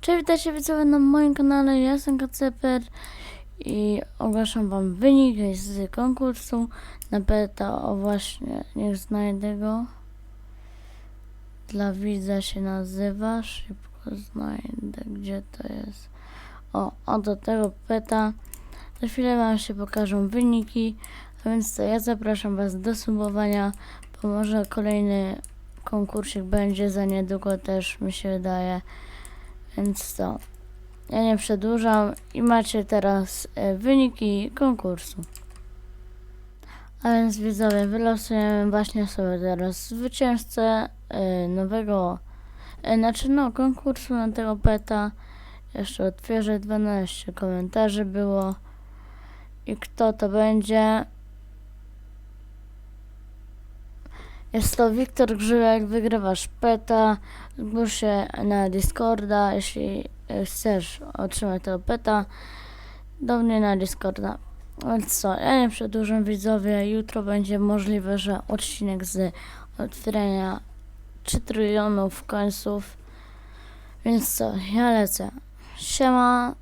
Cześć, witajcie widzowie na moim kanale, ja jestem KCPR i ogłaszam wam wynik z konkursu na beta, o właśnie, niech znajdę go. Dla widza się nazywa, szybko znajdę, gdzie to jest. O, oto tego beta. Za chwilę wam się pokażą wyniki, a więc to ja zapraszam was do subowania, bo może kolejny konkursik będzie za niedługo też, mi się wydaje. Więc to, ja nie przedłużam i macie teraz e, wyniki konkursu. A więc widzowie, wylosujemy właśnie sobie teraz zwycięzcę e, nowego, e, znaczy no, konkursu na tego peta. Jeszcze otwierzę 12 komentarzy było. I kto to będzie? Jest to Wiktor Grzyłek, wygrywasz peta. Zgłoś się na Discorda, jeśli chcesz otrzymać tego peta. Do mnie na Discorda. Więc co, ja nie przedłużam widzowie. Jutro będzie możliwe, że odcinek z otwierania 3 trylionów końców. Więc co, ja lecę. 是吗？